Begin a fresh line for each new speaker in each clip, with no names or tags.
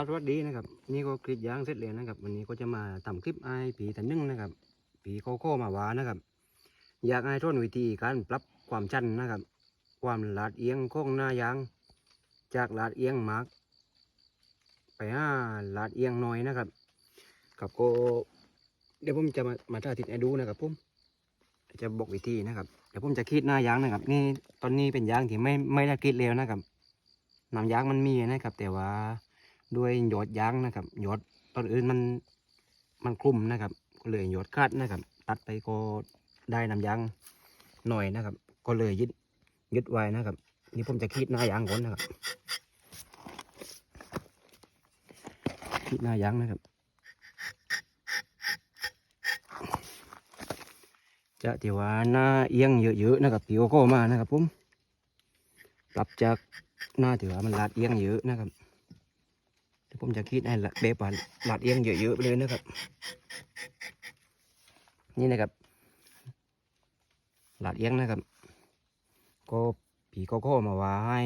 ครับสวัสดีนะครับ นี่ก็กรีดยางเสร็จแล้วนะครับ วันนี้ก็จะมาทำคลิปไอผีตันนึ่งนะครับผีโคโค่มาหวานะครับ อยากให้ทนวิธีการปรับความชันนะครับ ความลาดเอียงของหน้ายาง จากลาดเอียงมากไปห้าลาดเอียงน้อยนะครับกับก็เดี๋ยวผมจะมามาสาธิตให้ดูนะครับผมจะบอกวิธีนะครับเดี๋ยวผมจะคีดหน้ายางนะครับ นี่ตอนนี้เป็นยางที่ไม่ไม่ได้คีดเร็วนะครับน้ำยางมันมีนะครับ แต่ว่า ด้วยหยอดยางนะครับหยอดตอนอื่นมันมันคลุมนะครับ ก็เลยหยอดคาดนะครับ ตัดไปก็ได้น้ำยางหน่อยนะครับ ก็เลยยึดยึดไว้นะครับ นี่ผมจะคีดหน้ายางก่อนนะครับคีดหน้ายางนะครับ จะที่ว่าหน้าเอียงเยอะๆนะครับผิวก็มานะครับผมปรับจากหน้าถือว่ามันลาดเอียงเยอะนะครับ ผมจะคิดให้ละแบบว่าลาดเอียงเยอะๆไปเลยนะครับ นี่นะครับหลาดเอียงนะครับ ก็ผีก็ก็มาว่าให้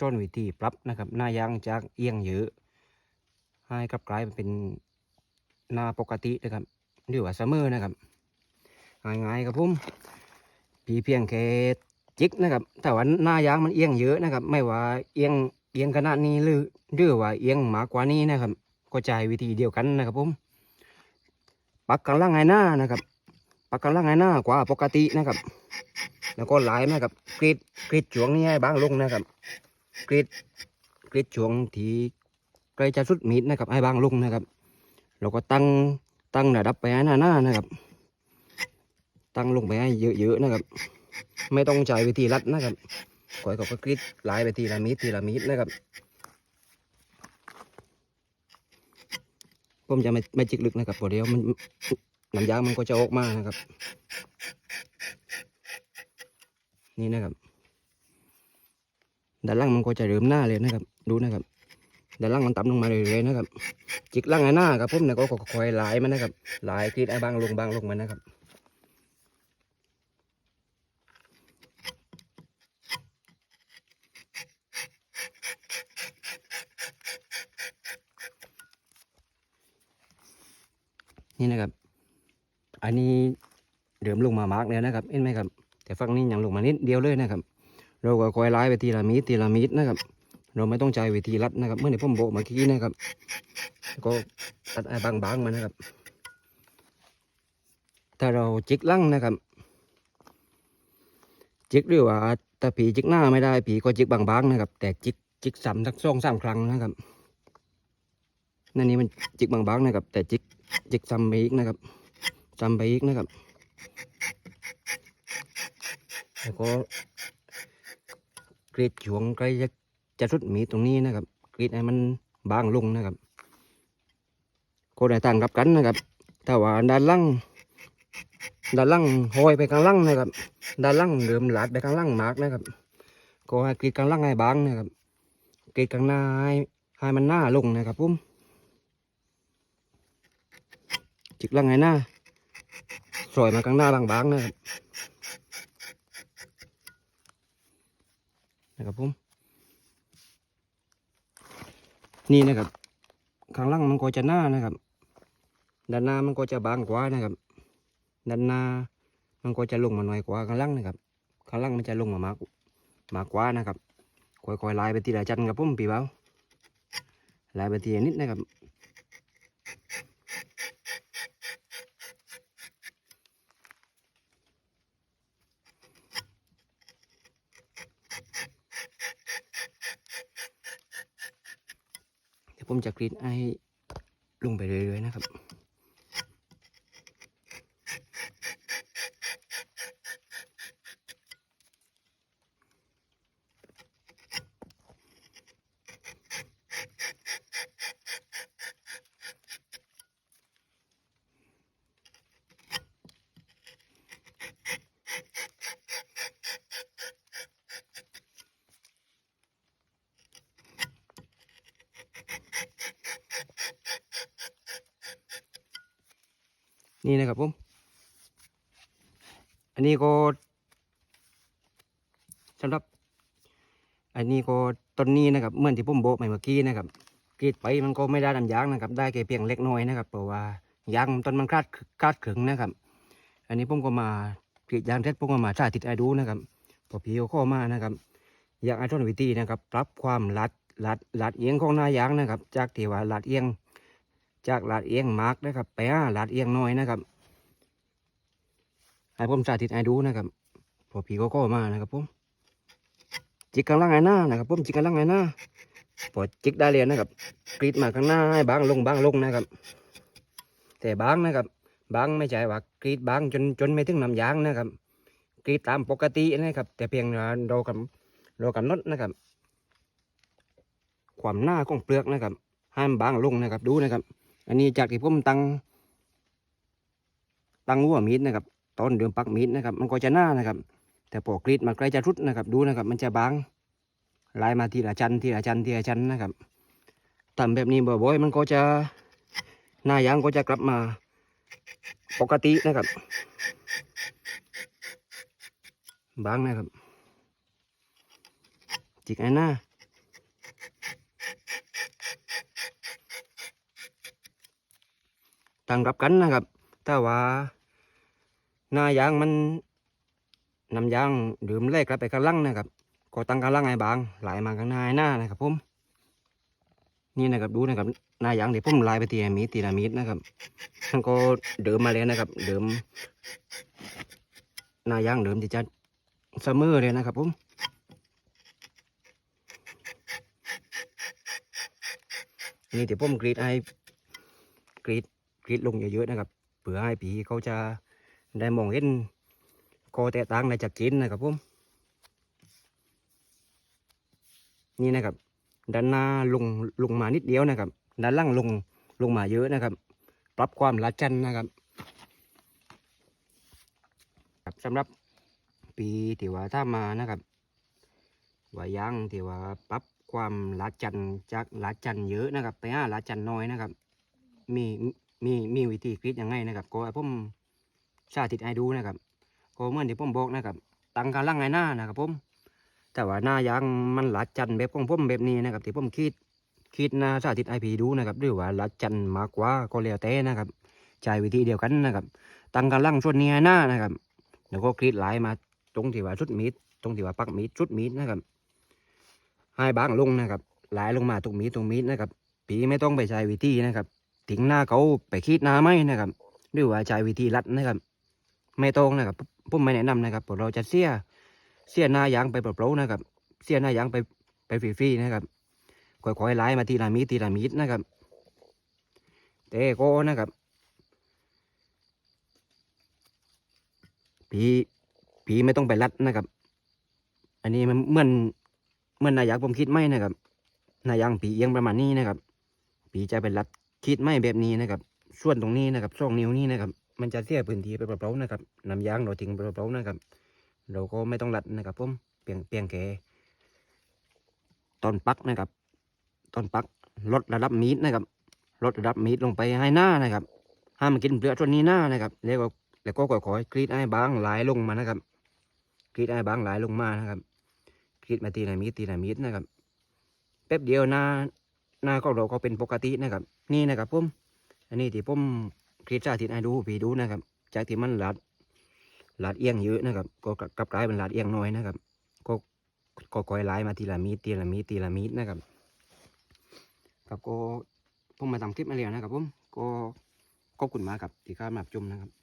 ต้นวิธีปรับนะครับหน้ายางจากเอียงเยอะ ให้กลับกลายเป็นหน้าปกตินะครับหรือว่าเสมอนะครับง่ายๆครับผมผีเพียงแค่จิกนะครับแต่ว่าหน้ายางมันเอียงเยอะนะครับ ไม่ว่าเอียง เอียงขนาดนี้หรือหรือว่าเอียงมากกว่านี้นะครับ ก็ใช้วิธีเดียวกันนะครับผมปักกำลังไงหน้านะครับปักกำลังไงหน้ากว่าปกตินะครับ แล้วก็หลายนะครับกรีดกรีดช่วงนี้ให้บางลงนะครับกรีดกรีดช่วงที่ใกล้จะสุดมิดนะครับให้บางลงนะครับแล้วก็ตั้งตั้งระดับไปให้หน้าหน้านะครับ ตั้งลงไปให้เยอะๆนะครับ ไม่ต้องใช้วิธีรัดนะครับ ก่อยก็กรีดหลายไปทีละมิดทีละมิดนะครับ ผมจะไม่ไม่จิกลึกนะครับเพราะเดียวมันน้ำยางมันก็จะออกมากนะครับ นี่นะครับ ด้านล่างมันก็จะเริ่มหน้าเลยนะครับ ดูนะครับ ด้านล่างมันต่ำลงมาเรื่อยๆนะครับ จิกล่างไอ้หน้าครับผมเนี่ยก็คอยหลายมันนะครับหลายกรีดไอ้บางลงบางลงมันนะครับ นี่นะครับ อันนี้เดิมลงมามากแล้วนะครับ เห็นไหมครับ แต่ฝั่งนี้ยังลงมานิดเดียวเลยนะครับ เราก็คอยไล่ไปทีละมิดทีละมิดนะครับ เราไม่ต้องใช้วิธีรัดนะครับ เมื่อในผมโบเมื่อกี้นะครับ ก็ตัดไอ้บางๆมานะครับ ถ้าเราจิกลั่งนะครับ จิกหรือว่าถ้าผีจิกหน้าไม่ได้ผีก็จิกบางๆนะครับ แต่จิกจิกซ้ำสักสองสามครั้งนะครับนั่นนี่มันจิกบางๆนะครับ แต่จิก จิกซ้ำไปอีกนะครับซ้ำไปอีกนะครับ แล้วก็กรีดช่วงใกล้จะจะสุดมีตรงนี้นะครับ กรีดให้มันบางลงนะครับก็ได้ต่างกับกันนะครับถ้าว่าด้านล่างด้านล่างห้อยไปข้างล่างนะครับด้านล่างเริ่มหลาดไปข้างล่างมากนะครับ ก็ให้กรีดข้างล่างให้บางนะครับกรีดข้างหน้าให้ให้มันหน้าลงนะครับผม จิกลังไงหน้าสอยมาข้างหน้าบางๆนะครับนะครับผมนี่นะครับข้างล่างมันก็จะหน้านะครับ ด้านหน้ามันก็จะบางกว่านะครับ ด้านหน้ามันก็จะลงมาหน่อยกว่าข้างล่างนะครับ ข้างล่างมันจะลงมามากมากกว่านะครับค่อยๆไล่ไปทีละจันครับผมพี่เบาไล่ไปทีนิดนะครับ เดี๋ยว ผมจะกรีดให้ลงไปเรื่อยๆนะครับ นี่นะครับผม อันนี้ก็สำหรับ อันนี้ก็ต้นนี้นะครับเหมื่อนที่ผมโบกไปเมื่อกี้นะครับกรีดไปมันก็ไม่ได้นำยางนะครับ ได้แค่เพียงเล็กน้อยนะครับเพราะว่ายางต้นมันคลาดคลาดขึงนะครับ อันนี้ผมก็มากรีดยางเสร็จผมก็มาสาธิตให้ดูนะครับพอพี่เขาเข้ามานะครับยากให้ทนวิธีนะครับ ปรับความลัดลัดลัดเอียงของหน้ายางนะครับ จากที่ว่าลัดเอียง จากลัดเอียงมาร์กนะครับไปหาลัดเอียงน้อยนะครับให้ผมสาธิตให้ดูนะครับพอพี่เขาก็มานะครับผมจิกกำลังไงหน้านะครับผมจิกกำลังไงหน้าพอจิกได้เลยนะครับกรีดมาข้างหน้าให้บางลงบางลงนะครับ แต่บางนะครับบางไม่ใช่ว่ากรีดบางจนจนไม่ถึงน้ำยางนะครับกรีดตามปกตินะครับ แต่เพียงเรากับเรากับน็อตนะครับ ความหน้าของเปลือกนะครับให้มันบางลงนะครับดูนะครับ อันนี้จากที่ผมตั้งตั้งหัวมีดนะครับตอนเดิมปักมีดนะครับ มันก็จะหน้านะครับ แต่พอกรีดมาใกล้จะรุดนะครับ ดูนะครับ มันจะบางลายมาทีละชั้นทีละชั้นทีละชั้นนะครับทำแบบนี้บ่อยๆมันก็จะหน้ายางก็จะกลับมาปกตินะครับ บางนะครับจิกไอ้หน้า ต่างกับกันนะครับ ถ้าว่าหน้ายางมันนำยางดื่มแรกกลับไปกระลังนะครับ ก็ตั้งกระลังให้บางไหลมาข้างหน้าให้หน้านะครับผมนี่นะครับดูนะครับหน้ายางเดี๋ยวผมลายไปทีมีดทีละมีดนะครับมันก็เดิมมาเลยนะครับเดิมหน้ายางเดิมที่จะเสมอเลยนะครับผมนี่เดี๋ยวผมกรีดให้กรีด กรีดลงเยอะๆนะครับเผื่อให้ผีเขาจะได้มองเห็นคอแตะต่างในจากกินนะครับผมนี่นะครับ ด้านหน้าลงลงมานิดเดียวนะครับ ด้านล่างลงลงมาเยอะนะครับ ปรับความละจันนะครับครับสำหรับปีที่ว่าถ้ามานะครับว่ายางที่ว่าปรับความละจันจากละจันเยอะนะครับ ไปหาละจันน้อยนะครับ มี มีมีวิธีกรีดยังไงนะครับก็ให้ผมสาธิตให้ดูนะครับก็เหมื่อนที่ผมบอกนะครับตั้งกำลังไงหน้านะครับผมแต่ว่าหน้ายางมันหลัดจันแบบของผมแบบนี้นะครับที่ผมคิดคิดนาสาธิตไอพีดูนะครับหรือว่าหลัดจันมากกว่าก็แล้วแต่นะครับใช้วิธีเดียวกันนะครับ ตั้งกำลังส่วนนี้ให้หน้านะครับแล้วก็กรีดไหลมาตรงที่ว่าชุดมีดตรงที่ว่าปักมีดชุดมีดนะครับให้บางลงนะครับไหลลงมาตรงมีดตรงมีดนะครับปีไม่ต้องไปใช้วิธีนะครับ ทิ้งหน้าเขาไปคีดหน้าไม่นะครับหรือว่าใช้วิธีรัดนะครับ ไม่ตรงนะครับผมไม่แนะนำนะครับเพราะเราจะเสียเสียหน้ายางไปเปล่าๆนะครับ เสียหน้ายางไปไปฟรีๆนะครับค่อยๆไล่มาทีละมีทีละมีดนะครับแต่ก็นะครับผีผีไม่ต้องไปรัดนะครับ อันนี้มันเหมือนเหมือนนายางผมคิดไม่นะครับนายางผีเอียงประมาณนี้นะครับผีจะไปรัด คิดไม่แบบนี้นะครับ ส่วนตรงนี้นะครับช่องนิ้วนี้นะครับ มันจะเสียพื้นที่ไปเปล่าๆนะครับน้ำยางเราทิ้งไปเปล่าๆนะครับ เราก็ไม่ต้องรัดนะครับผมเปลี่ยนเปลี่ยนแกตอนปักนะครับ ตอนปักลดระดับมีดนะครับลดระดับมีดลงไปให้หน้านะครับห้ามมันกินเปลือกส่วนนี้หน้านะครับแล้วก็แล้วก็ค่อยๆกรีดให้บางไหลลงมานะครับกรีดให้บางไหลลงมานะครับกรีดมาตีละมีดตีละมีดนะครับแป๊บเดียวหน้า หน้าของเราก็เป็นปกตินะครับ นี่นะครับผมอันนี้ที่ผมคลิปสาธิตให้ดูพี่ดูนะครับ จากที่มันหลาดหลาดเอียงเยอะนะครับ ก็กลับกลายเป็นหลาดเอียงน้อยนะครับ ก็ก็คอยไล่มาทีละมีดทีละมีดทีละมีดนะครับครับก็ผมมาทำคลิปมาแล้วนะครับผมก็ขอบคุณมากครับที่เข้ามารับชมนะครับ